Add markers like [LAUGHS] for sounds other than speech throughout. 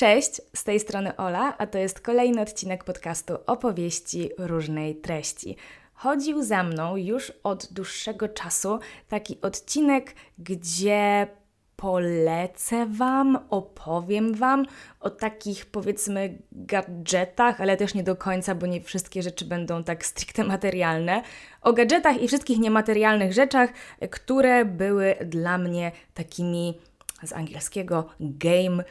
Cześć, z tej strony Ola, a to jest kolejny odcinek podcastu opowieści różnej treści. Chodził za mną już od dłuższego czasu taki odcinek, gdzie polecę Wam, opowiem Wam o takich powiedzmy gadżetach, ale też nie do końca, bo nie wszystkie rzeczy będą tak stricte materialne. O gadżetach i wszystkich niematerialnych rzeczach, które były dla mnie takimi z angielskiego game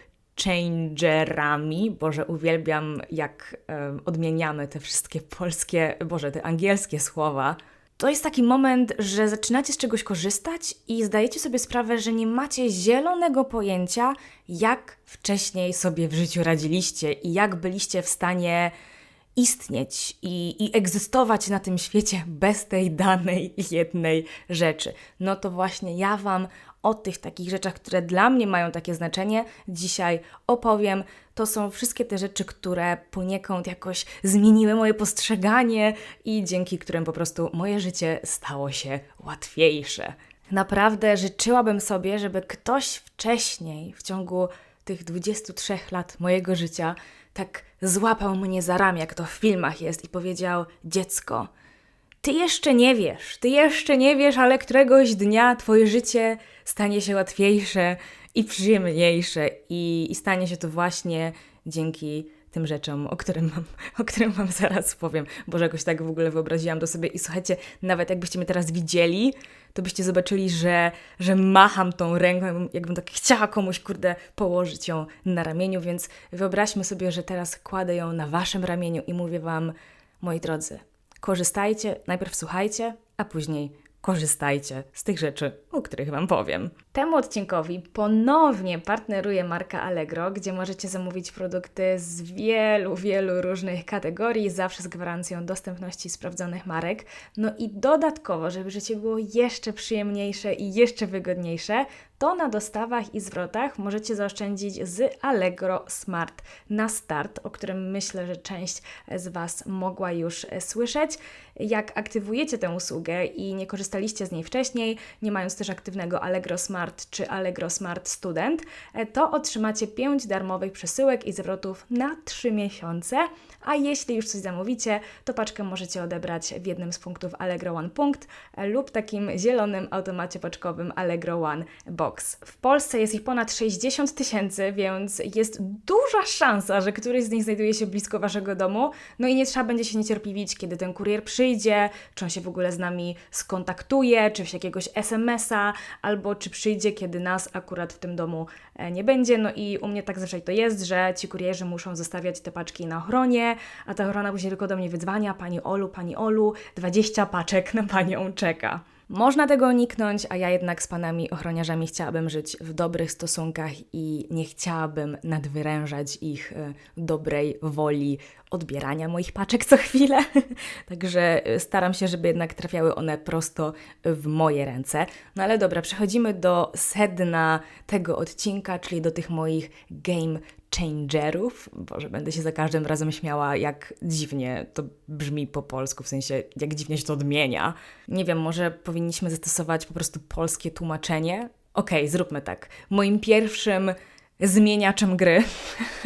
changerami. Boże, uwielbiam, jak odmieniamy te wszystkie polskie, Boże, te angielskie słowa. To jest taki moment, że zaczynacie z czegoś korzystać i zdajecie sobie sprawę, że nie macie zielonego pojęcia, jak wcześniej sobie w życiu radziliście i jak byliście w stanie istnieć i, i egzystować na tym świecie bez tej danej jednej rzeczy. No to właśnie ja Wam o tych takich rzeczach, które dla mnie mają takie znaczenie, dzisiaj opowiem. To są wszystkie te rzeczy, które poniekąd jakoś zmieniły moje postrzeganie i dzięki którym po prostu moje życie stało się łatwiejsze. Naprawdę życzyłabym sobie, żeby ktoś wcześniej, w ciągu tych 23 lat mojego życia, tak złapał mnie za ramię, jak to w filmach jest, i powiedział: Dziecko, ty jeszcze nie wiesz, ty jeszcze nie wiesz, ale któregoś dnia twoje życie stanie się łatwiejsze i przyjemniejsze i, i stanie się to właśnie dzięki tym rzeczom, o którym, mam, o którym Wam zaraz powiem. Boże, jakoś tak w ogóle wyobraziłam do sobie i słuchajcie, nawet jakbyście mnie teraz widzieli, to byście zobaczyli, że, że macham tą ręką, jakbym tak chciała komuś, kurde, położyć ją na ramieniu, więc wyobraźmy sobie, że teraz kładę ją na Waszym ramieniu i mówię Wam, moi drodzy, korzystajcie, najpierw słuchajcie, a później korzystajcie z tych rzeczy, o których Wam powiem. Temu odcinkowi ponownie partneruje marka Allegro, gdzie możecie zamówić produkty z wielu, wielu różnych kategorii, zawsze z gwarancją dostępności sprawdzonych marek. No i dodatkowo, żeby życie było jeszcze przyjemniejsze i jeszcze wygodniejsze, to na dostawach i zwrotach możecie zaoszczędzić z Allegro Smart na start, o którym myślę, że część z Was mogła już słyszeć. Jak aktywujecie tę usługę i nie korzystaliście z niej wcześniej, nie mając też aktywnego Allegro Smart czy Allegro Smart Student, to otrzymacie 5 darmowych przesyłek i zwrotów na 3 miesiące, a jeśli już coś zamówicie, to paczkę możecie odebrać w jednym z punktów Allegro One Punkt lub takim zielonym automacie paczkowym Allegro One Box. W Polsce jest ich ponad 60 tysięcy, więc jest duża szansa, że któryś z nich znajduje się blisko Waszego domu. No i nie trzeba będzie się niecierpliwić, kiedy ten kurier przyjdzie, czy on się w ogóle z nami skontaktuje, czy w jakiegoś SMS-a, albo czy przyjdzie, kiedy nas akurat w tym domu e, nie będzie. No i u mnie tak zazwyczaj to jest, że ci kurierzy muszą zostawiać te paczki na ochronie, a ta ochrona później tylko do mnie wydzwania, Pani Olu, Pani Olu, 20 paczek na Panią czeka. Można tego uniknąć, a ja jednak z panami ochroniarzami chciałabym żyć w dobrych stosunkach i nie chciałabym nadwyrężać ich e, dobrej woli odbierania moich paczek co chwilę. [LAUGHS] Także e, staram się, żeby jednak trafiały one prosto w moje ręce. No ale dobra, przechodzimy do sedna tego odcinka, czyli do tych moich game changerów. Boże, będę się za każdym razem śmiała, jak dziwnie to brzmi po polsku, w sensie jak dziwnie się to odmienia. Nie wiem, może powinniśmy zastosować po prostu polskie tłumaczenie. Okej, okay, zróbmy tak. Moim pierwszym zmieniaczem gry.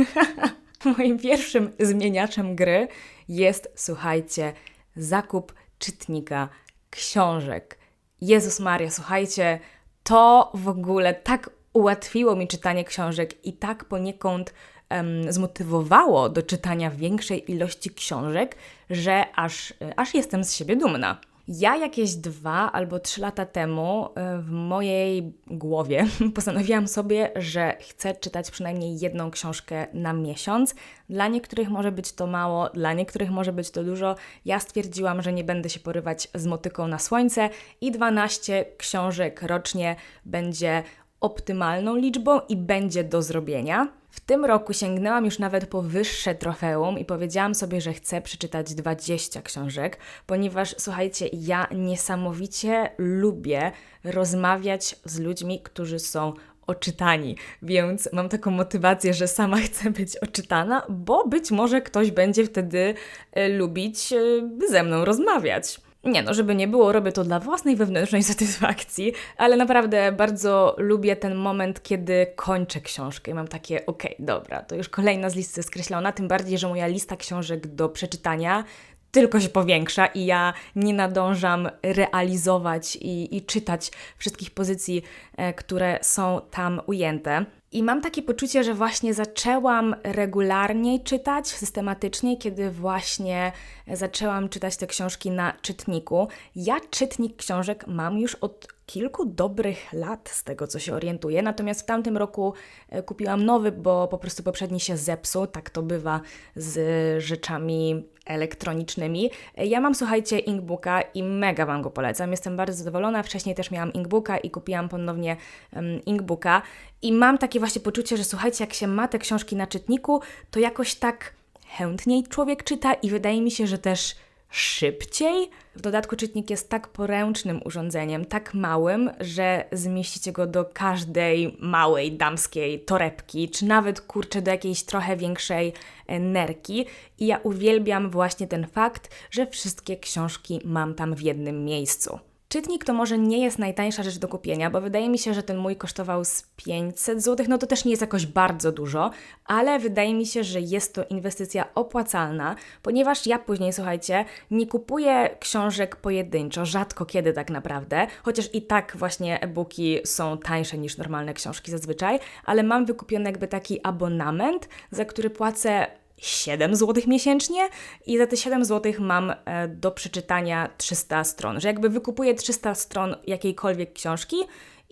[LAUGHS] Moim pierwszym zmieniaczem gry jest, słuchajcie, zakup czytnika książek. Jezus Maria, słuchajcie, to w ogóle tak ułatwiło mi czytanie książek i tak poniekąd um, zmotywowało do czytania większej ilości książek, że aż, aż jestem z siebie dumna. Ja jakieś dwa albo trzy lata temu e, w mojej głowie [LAUGHS] postanowiłam sobie, że chcę czytać przynajmniej jedną książkę na miesiąc. Dla niektórych może być to mało, dla niektórych może być to dużo. Ja stwierdziłam, że nie będę się porywać z motyką na słońce i 12 książek rocznie będzie optymalną liczbą i będzie do zrobienia. W tym roku sięgnęłam już nawet po wyższe trofeum i powiedziałam sobie, że chcę przeczytać 20 książek, ponieważ słuchajcie, ja niesamowicie lubię rozmawiać z ludźmi, którzy są oczytani, więc mam taką motywację, że sama [LAUGHS] chcę być oczytana, bo być może ktoś będzie wtedy e, lubić e, ze mną rozmawiać. Nie no, żeby nie było, robię to dla własnej wewnętrznej [LAUGHS] satysfakcji, ale naprawdę bardzo lubię ten moment, kiedy kończę książkę i mam takie, okej, okay, dobra, to już kolejna z listy skreślona, tym bardziej, że moja lista książek do przeczytania tylko się powiększa i ja nie nadążam realizować i, i czytać wszystkich pozycji, e, które są tam ujęte. I mam takie poczucie, że właśnie zaczęłam regularniej czytać, systematycznie, kiedy właśnie zaczęłam czytać te książki na czytniku. Ja czytnik książek mam już od kilku dobrych lat, z tego co się orientuję. Natomiast w tamtym roku e, kupiłam nowy, bo po prostu poprzedni się zepsuł. Tak to bywa z rzeczami elektronicznymi. E, ja mam, słuchajcie, Inkbooka i mega Wam go polecam. Jestem bardzo zadowolona. Wcześniej też miałam Inkbooka i kupiłam ponownie um, Inkbooka. I mam takie właśnie poczucie, że słuchajcie, jak się ma te książki na czytniku, to jakoś tak chętniej człowiek czyta i wydaje mi się, że też szybciej. W dodatku czytnik jest tak poręcznym urządzeniem, tak małym, że zmieścicie go do każdej małej damskiej torebki, czy nawet kurczę do jakiejś trochę większej e, nerki. I ja uwielbiam właśnie ten fakt, że wszystkie książki mam tam w jednym miejscu. Czytnik to może nie jest najtańsza rzecz do kupienia, bo wydaje mi się, że ten mój kosztował z 500 zł. No to też nie jest jakoś bardzo dużo, ale wydaje mi się, że jest to inwestycja opłacalna, ponieważ ja później, słuchajcie, nie kupuję książek pojedynczo, rzadko kiedy tak naprawdę, chociaż i tak właśnie e-booki są tańsze niż normalne książki zazwyczaj, ale mam wykupiony jakby taki abonament, za który płacę 7 zł miesięcznie i za te 7 zł mam e, do przeczytania 300 stron. Że jakby wykupuję 300 stron jakiejkolwiek książki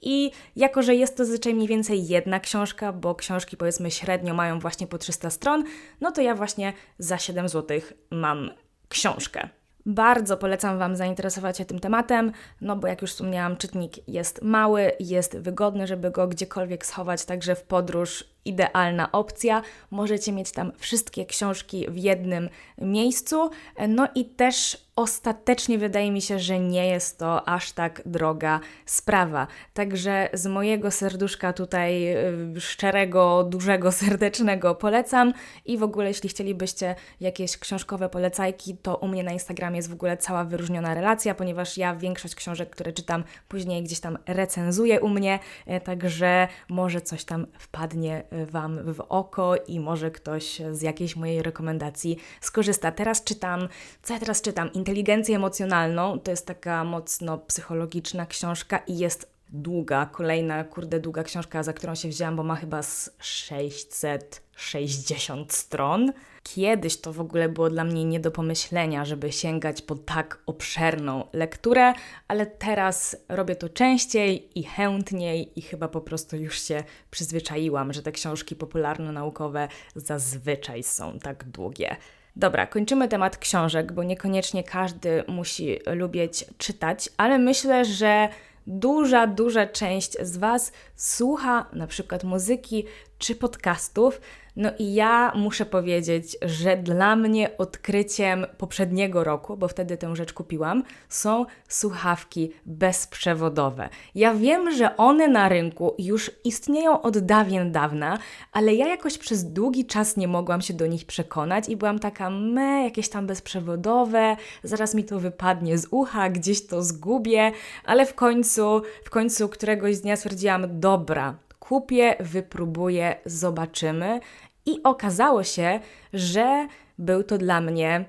i jako, że jest to zazwyczaj mniej więcej jedna książka, bo książki powiedzmy średnio mają właśnie po 300 stron, no to ja właśnie za 7 zł mam książkę. Bardzo polecam Wam zainteresować się tym tematem, no bo jak już wspomniałam, czytnik jest mały, jest wygodny, żeby go gdziekolwiek schować, także w podróż idealna opcja. Możecie mieć tam wszystkie książki w jednym miejscu. No i też ostatecznie wydaje mi się, że nie jest to aż tak droga sprawa. Także z mojego serduszka tutaj y, szczerego, dużego, [LAUGHS] serdecznego polecam i w ogóle jeśli chcielibyście jakieś książkowe polecajki, to u mnie na Instagramie jest w ogóle cała wyróżniona relacja, ponieważ ja większość książek, które czytam, później gdzieś tam recenzuję u mnie, e, także może coś tam wpadnie Wam w oko i może ktoś z jakiejś mojej rekomendacji skorzysta. Teraz czytam, co ja teraz czytam? Inteligencję emocjonalną. To jest taka mocno psychologiczna książka i jest długa, kolejna, kurde, długa książka, za którą się wzięłam, bo ma chyba z 660 stron. Kiedyś to w ogóle było dla mnie nie do pomyślenia, żeby sięgać po tak obszerną lekturę, ale teraz robię to częściej i chętniej i chyba po prostu już się przyzwyczaiłam, że te książki popularno-naukowe zazwyczaj są tak długie. Dobra, kończymy temat książek, bo niekoniecznie każdy musi lubić czytać, ale myślę, że duża, duża część z Was słucha na przykład muzyki czy podcastów, no i ja muszę powiedzieć, że dla mnie odkryciem poprzedniego roku, bo wtedy tę rzecz kupiłam, są słuchawki bezprzewodowe. Ja wiem, że one na rynku już istnieją od dawien dawna, ale ja jakoś przez długi czas nie mogłam się do nich przekonać i byłam taka, me, jakieś tam bezprzewodowe, zaraz mi to wypadnie z ucha, gdzieś to zgubię, ale w końcu, w końcu któregoś dnia stwierdziłam, dobra, kupię, wypróbuję, zobaczymy. I okazało się, że był to dla mnie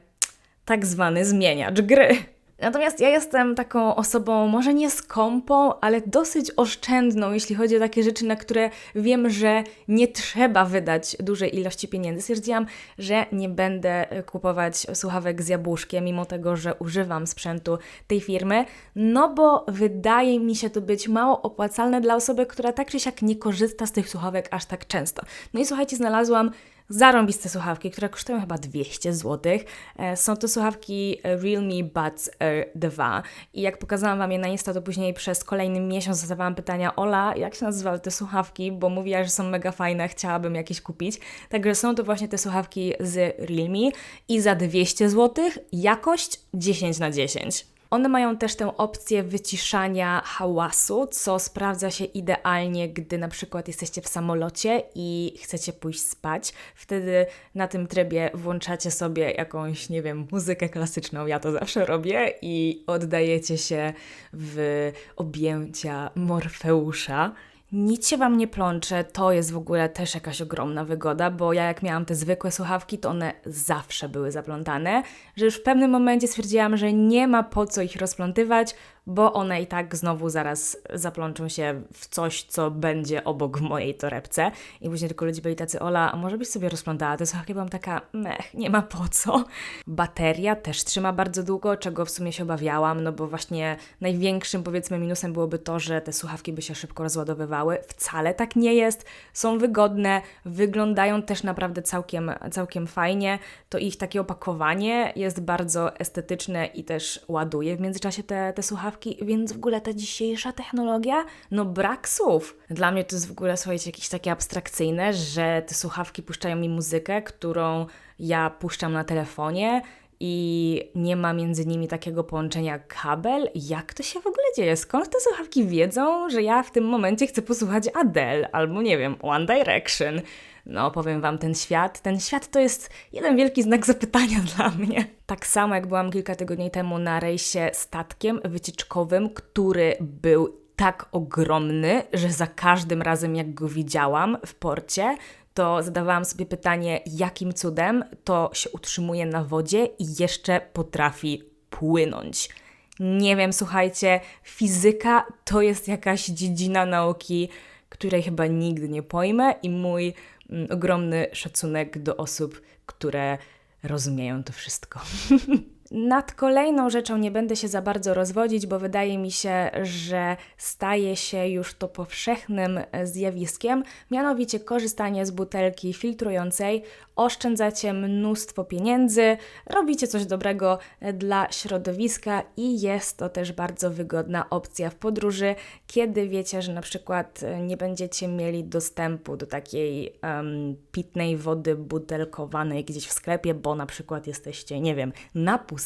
tak zwany zmieniacz gry. Natomiast ja jestem taką osobą, może nie skąpą, ale dosyć oszczędną, jeśli chodzi o takie rzeczy, na które wiem, że nie trzeba wydać dużej ilości pieniędzy. Stwierdziłam, że nie będę kupować słuchawek z jabłuszkiem, mimo tego, że używam sprzętu tej firmy, no bo wydaje mi się to być mało opłacalne dla osoby, która tak czy siak nie korzysta z tych słuchawek aż tak często. No i słuchajcie, znalazłam zarąbiste słuchawki, które kosztują chyba 200 zł. E, są to słuchawki Realme Buds Air 2 i jak pokazałam Wam je na Insta, to później przez kolejny miesiąc zadawałam pytania Ola, jak się nazywały te słuchawki, bo mówiła, że są mega fajne, chciałabym jakieś kupić. Także są to właśnie te słuchawki z Realme i za 200 zł jakość 10 na 10. One mają też tę opcję wyciszania hałasu, co sprawdza się idealnie, gdy na przykład jesteście w samolocie i chcecie pójść spać. Wtedy na tym trybie włączacie sobie jakąś, nie wiem, muzykę klasyczną, ja to zawsze robię i oddajecie się w objęcia Morfeusza. Nic się Wam nie plącze, to jest w ogóle też jakaś ogromna wygoda, bo ja jak miałam te zwykłe słuchawki, to one zawsze były zaplątane, że już w pewnym momencie stwierdziłam, że nie ma po co ich rozplątywać, bo one i tak znowu zaraz zaplączą się w coś, co będzie obok mojej torebce. I później tylko ludzie byli tacy, Ola, a może byś sobie rozplątała te słuchawki? Byłam taka, mech, nie ma po co. Bateria też trzyma bardzo długo, czego w sumie się obawiałam, no bo właśnie największym powiedzmy minusem byłoby to, że te słuchawki by się szybko rozładowywały. Wcale tak nie jest. Są wygodne, wyglądają też naprawdę całkiem, całkiem fajnie. To ich takie opakowanie jest bardzo estetyczne i też ładuje w międzyczasie te, te słuchawki słuchawki, więc w ogóle ta dzisiejsza technologia, no brak słów. Dla mnie to jest w ogóle, słuchajcie, jakieś takie abstrakcyjne, że te słuchawki puszczają mi muzykę, którą ja puszczam na telefonie i nie ma między nimi takiego połączenia jak kabel. Jak to się w ogóle dzieje? Skąd te słuchawki wiedzą, że ja w tym momencie chcę posłuchać Adele albo nie wiem, One Direction? No, powiem Wam, ten świat, ten świat to jest jeden wielki znak zapytania [LAUGHS] dla mnie. Tak samo jak byłam kilka tygodni temu na rejsie statkiem wycieczkowym, który był tak ogromny, że za każdym razem jak go widziałam w porcie, to zadawałam sobie pytanie, jakim cudem to się utrzymuje na wodzie i jeszcze potrafi płynąć. Nie wiem, słuchajcie, fizyka to jest jakaś dziedzina nauki, której chyba nigdy nie pojmę i mój ogromny szacunek do osób, które rozumieją to wszystko. [LAUGHS] Nad kolejną rzeczą nie będę się za bardzo rozwodzić, bo wydaje mi się, że staje się już to powszechnym zjawiskiem, mianowicie korzystanie z butelki filtrującej. Oszczędzacie mnóstwo pieniędzy, robicie coś dobrego dla środowiska i jest to też bardzo wygodna opcja w podróży, kiedy wiecie, że na przykład nie będziecie mieli dostępu do takiej um, pitnej wody butelkowanej gdzieś w sklepie, bo na przykład jesteście, nie wiem, na pustyni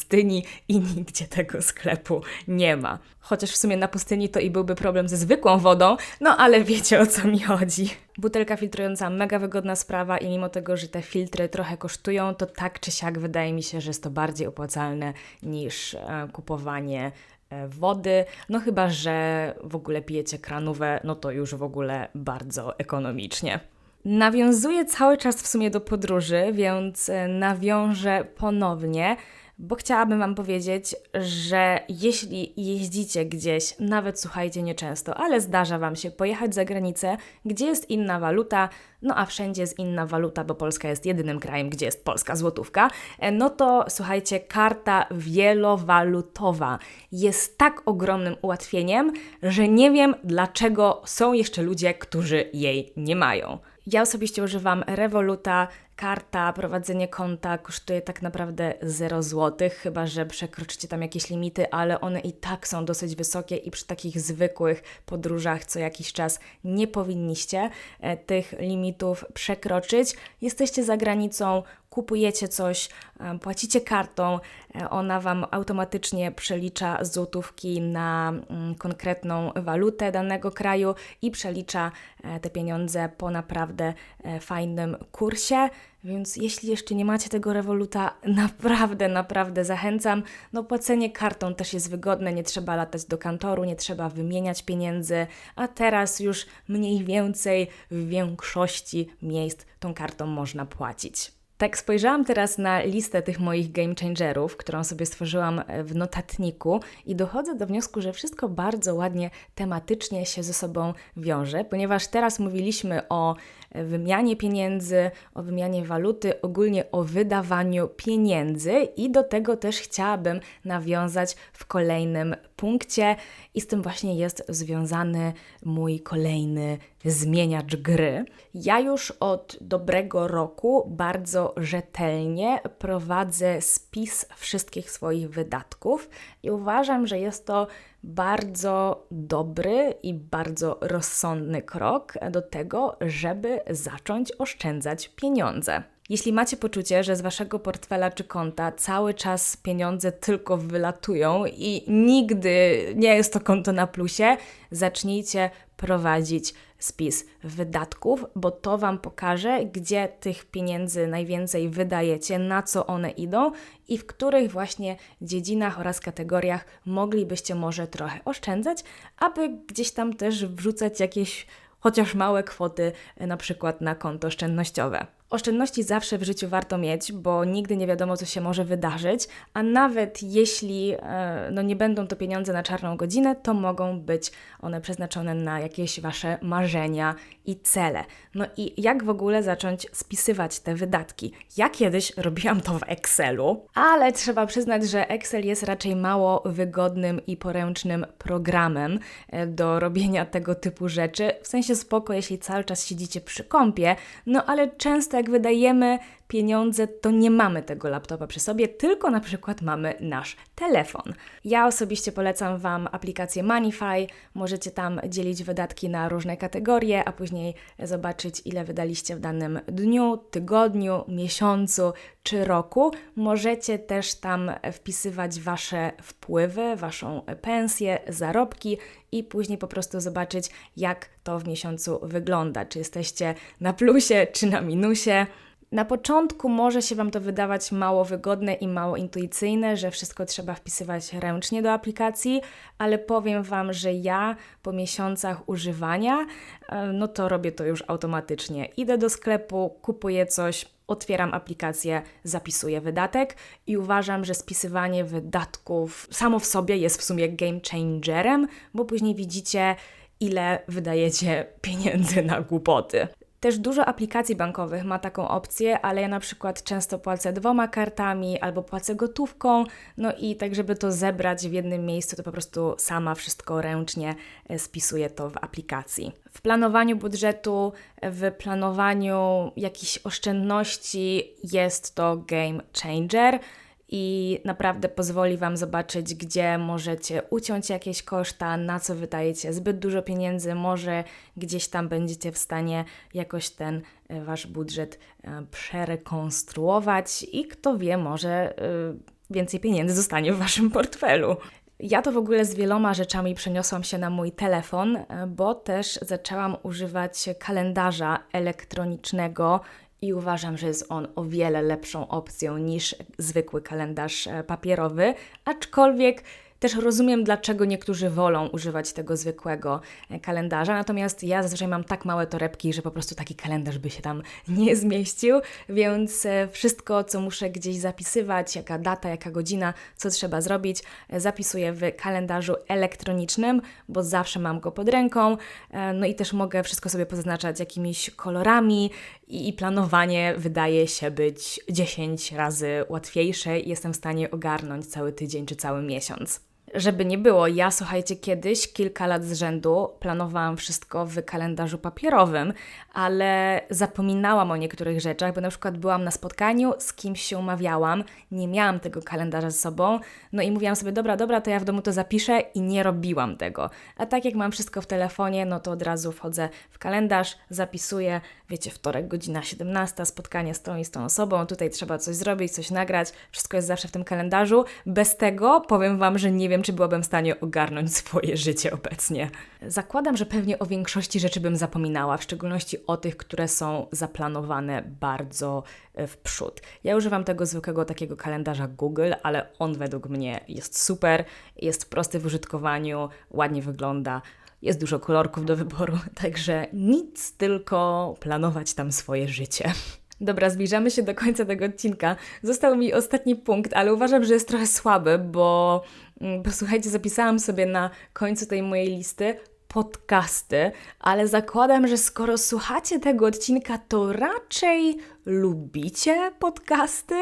i nigdzie tego sklepu nie ma. Chociaż w sumie na pustyni to i byłby problem ze zwykłą wodą, no ale wiecie o co mi chodzi. Butelka filtrująca, mega wygodna sprawa i mimo tego, że te filtry trochę kosztują, to tak czy siak wydaje mi się, że jest to bardziej opłacalne niż e, kupowanie e, wody. No chyba, że w ogóle pijecie kranówę, no to już w ogóle bardzo ekonomicznie. Nawiązuję cały czas w sumie do podróży, więc e, nawiążę ponownie bo chciałabym Wam powiedzieć, że jeśli jeździcie gdzieś, nawet słuchajcie nieczęsto, ale zdarza Wam się pojechać za granicę, gdzie jest inna waluta, no a wszędzie jest inna waluta, bo Polska jest jedynym krajem, gdzie jest polska złotówka, e, no to słuchajcie, karta wielowalutowa jest tak ogromnym ułatwieniem, że nie wiem, dlaczego są jeszcze ludzie, którzy jej nie mają. Ja osobiście używam Revoluta. Karta, prowadzenie konta kosztuje tak naprawdę 0 zł, chyba że przekroczycie tam jakieś limity, ale one i tak są dosyć wysokie i przy takich zwykłych podróżach co jakiś czas nie powinniście e, tych limitów przekroczyć. Jesteście za granicą, kupujecie coś, e, płacicie kartą, e, ona Wam automatycznie przelicza złotówki na mm, konkretną walutę danego kraju i przelicza te pieniądze po naprawdę fajnym kursie. Więc jeśli jeszcze nie macie tego rewoluta, [LAUGHS] naprawdę, naprawdę zachęcam. No płacenie kartą też jest wygodne, nie trzeba latać do kantoru, nie trzeba wymieniać pieniędzy, a teraz już mniej więcej w większości miejsc tą kartą można płacić. Tak spojrzałam teraz na listę tych moich game changerów, którą sobie stworzyłam e, w notatniku i dochodzę do wniosku, że wszystko bardzo ładnie tematycznie się ze sobą wiąże, ponieważ teraz mówiliśmy o wymianie pieniędzy, o wymianie waluty, ogólnie o wydawaniu pieniędzy i do tego też chciałabym nawiązać w kolejnym punkcie i z tym właśnie jest związany mój kolejny zmieniacz gry. Ja już od dobrego roku bardzo rzetelnie prowadzę spis wszystkich swoich wydatków i uważam, że jest to bardzo dobry i bardzo rozsądny krok do tego, żeby zacząć oszczędzać pieniądze. Jeśli macie poczucie, że z waszego portfela czy konta cały czas pieniądze tylko wylatują i nigdy nie jest to konto na plusie, zacznijcie prowadzić spis wydatków, bo to Wam pokaże, gdzie tych pieniędzy najwięcej wydajecie, na co one idą i w których właśnie dziedzinach oraz kategoriach moglibyście może trochę oszczędzać, aby gdzieś tam też wrzucać jakieś chociaż małe kwoty, na przykład na konto oszczędnościowe. Oszczędności zawsze w życiu warto mieć, bo nigdy nie wiadomo, co się może wydarzyć, a nawet jeśli e, no, nie będą to pieniądze na czarną godzinę, to mogą być one przeznaczone na jakieś Wasze marzenia i cele. No i jak w ogóle zacząć spisywać te wydatki? Ja kiedyś robiłam to w Excelu, ale trzeba przyznać, że Excel jest raczej mało wygodnym i poręcznym programem e, do robienia tego typu rzeczy. W sensie spoko, jeśli cały czas siedzicie przy kąpie, no ale często jak wydajemy pieniądze, to nie mamy tego laptopa przy sobie, tylko na przykład mamy nasz telefon. Ja osobiście polecam Wam aplikację Moneyfy. Możecie tam dzielić wydatki na różne kategorie, a później zobaczyć, ile wydaliście w danym dniu, tygodniu, miesiącu czy roku. Możecie też tam wpisywać Wasze wpływy, Waszą pensję, zarobki i później po prostu zobaczyć, jak to w miesiącu wygląda. Czy jesteście na plusie, czy na minusie. Na początku może się Wam to wydawać mało wygodne i mało intuicyjne, że wszystko trzeba wpisywać ręcznie do aplikacji, ale powiem Wam, że ja po miesiącach używania, e, no to robię to już automatycznie. Idę do sklepu, kupuję coś, otwieram aplikację, zapisuję wydatek i uważam, że spisywanie wydatków samo w sobie jest w sumie game changerem, bo później widzicie, ile wydajecie pieniędzy na głupoty. Też dużo aplikacji bankowych ma taką opcję, ale ja na przykład często płacę dwoma kartami albo płacę gotówką, no i tak, żeby to zebrać w jednym miejscu, to po prostu sama wszystko ręcznie e, spisuję to w aplikacji. W planowaniu budżetu, w planowaniu jakichś oszczędności jest to game changer i naprawdę pozwoli Wam zobaczyć, gdzie możecie uciąć jakieś koszta, na co wydajecie zbyt dużo pieniędzy, może gdzieś tam będziecie w stanie jakoś ten e, Wasz budżet e, przerekonstruować i kto wie, może e, więcej pieniędzy zostanie w Waszym portfelu. Ja to w ogóle z wieloma rzeczami przeniosłam się na mój telefon, bo też zaczęłam używać kalendarza elektronicznego i uważam, że jest on o wiele lepszą opcją niż zwykły kalendarz e, papierowy, aczkolwiek też rozumiem, dlaczego niektórzy wolą używać tego zwykłego e, kalendarza, natomiast ja zazwyczaj mam tak małe torebki, że po prostu taki kalendarz by się tam [LAUGHS] nie zmieścił, więc e, wszystko, co muszę gdzieś zapisywać, jaka data, jaka godzina, co trzeba zrobić, e, zapisuję w kalendarzu elektronicznym, bo zawsze mam go pod ręką, no i też mogę wszystko sobie pozaznaczać jakimiś kolorami i planowanie wydaje się być 10 razy łatwiejsze. I jestem w stanie ogarnąć cały tydzień czy cały miesiąc. Żeby nie było, ja słuchajcie, kiedyś, kilka lat z rzędu, planowałam wszystko w kalendarzu papierowym, ale zapominałam o niektórych rzeczach, bo na przykład byłam na spotkaniu, z kimś się umawiałam, nie miałam tego kalendarza ze sobą, no i mówiłam sobie, dobra, dobra, to ja w domu to zapiszę i nie robiłam tego. A tak jak mam wszystko w telefonie, no to od razu wchodzę w kalendarz, zapisuję, wiecie, wtorek, godzina 17, spotkanie z tą i z tą osobą, tutaj trzeba coś zrobić, coś nagrać, wszystko jest zawsze w tym kalendarzu. Bez tego powiem Wam, że nie wiem, czy byłabym w stanie ogarnąć swoje życie obecnie. Zakładam, że pewnie o większości rzeczy bym zapominała, w szczególności o tych, które są zaplanowane bardzo e, w przód. Ja używam tego zwykłego takiego kalendarza Google, ale on według mnie jest super, jest prosty w użytkowaniu, ładnie wygląda. Jest dużo kolorków do wyboru, [LAUGHS] także nic, tylko planować tam swoje życie. Dobra, zbliżamy się do końca tego odcinka. Został mi ostatni punkt, ale uważam, że jest trochę słaby, bo, bo słuchajcie, zapisałam sobie na końcu tej mojej listy podcasty, ale zakładam, że skoro słuchacie tego odcinka, to raczej lubicie podcasty.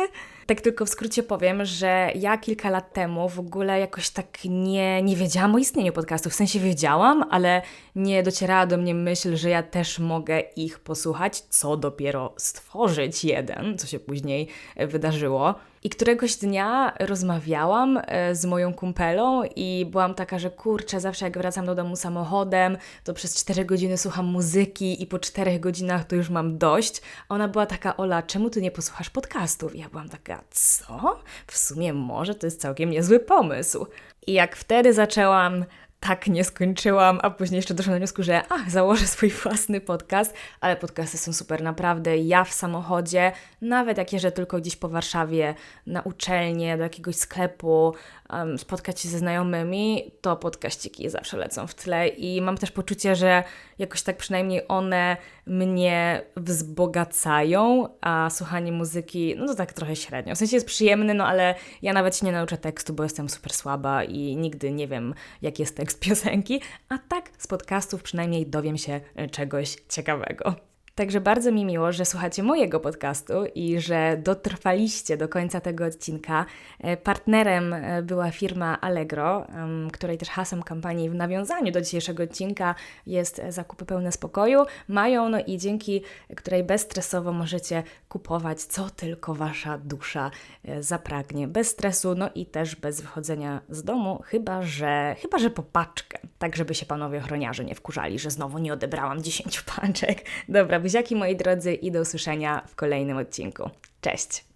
Tak tylko w skrócie powiem, że ja kilka lat temu w ogóle jakoś tak nie, nie wiedziałam o istnieniu podcastów. W sensie wiedziałam, ale nie docierała do mnie myśl, że ja też mogę ich posłuchać, co dopiero stworzyć jeden, co się później wydarzyło. I któregoś dnia rozmawiałam e, z moją kumpelą i byłam taka, że kurczę, zawsze jak wracam do domu samochodem, to przez 4 godziny słucham muzyki i po 4 godzinach to już mam dość. Ona była taka, Ola, czemu ty nie posłuchasz podcastów? I ja byłam taka, co? W sumie może to jest całkiem niezły pomysł. I jak wtedy zaczęłam tak nie skończyłam, a później jeszcze doszłam do wniosku, że ach, założę swój [LAUGHS] własny podcast, ale podcasty są super naprawdę. Ja w samochodzie, nawet jak jeżdżę tylko gdzieś po Warszawie, na uczelnię, do jakiegoś sklepu, um, spotkać się ze znajomymi, to podkaściki zawsze lecą w tle i mam też poczucie, że jakoś tak przynajmniej one mnie wzbogacają, a słuchanie muzyki, no to tak trochę średnio. W sensie jest przyjemny, no ale ja nawet się nie nauczę tekstu, bo jestem super słaba i nigdy nie wiem, jaki jest tekst [LAUGHS] piosenki, a tak z podcastów przynajmniej dowiem się e, czegoś ciekawego. Także bardzo mi miło, że słuchacie mojego podcastu i że dotrwaliście do końca tego odcinka. E, partnerem e, była firma Allegro, której też hasłem kampanii w nawiązaniu do dzisiejszego odcinka jest zakupy pełne spokoju. Mają, no i dzięki której bezstresowo możecie kupować co tylko Wasza dusza e, zapragnie. Bez stresu, no i też bez wychodzenia z domu, chyba że, chyba że po paczkę. Tak, żeby się panowie ochroniarze nie wkurzali, że znowu nie odebrałam 10 paczek. [LAUGHS] Dobra, buziaki moi drodzy i do usłyszenia w kolejnym odcinku. Cześć!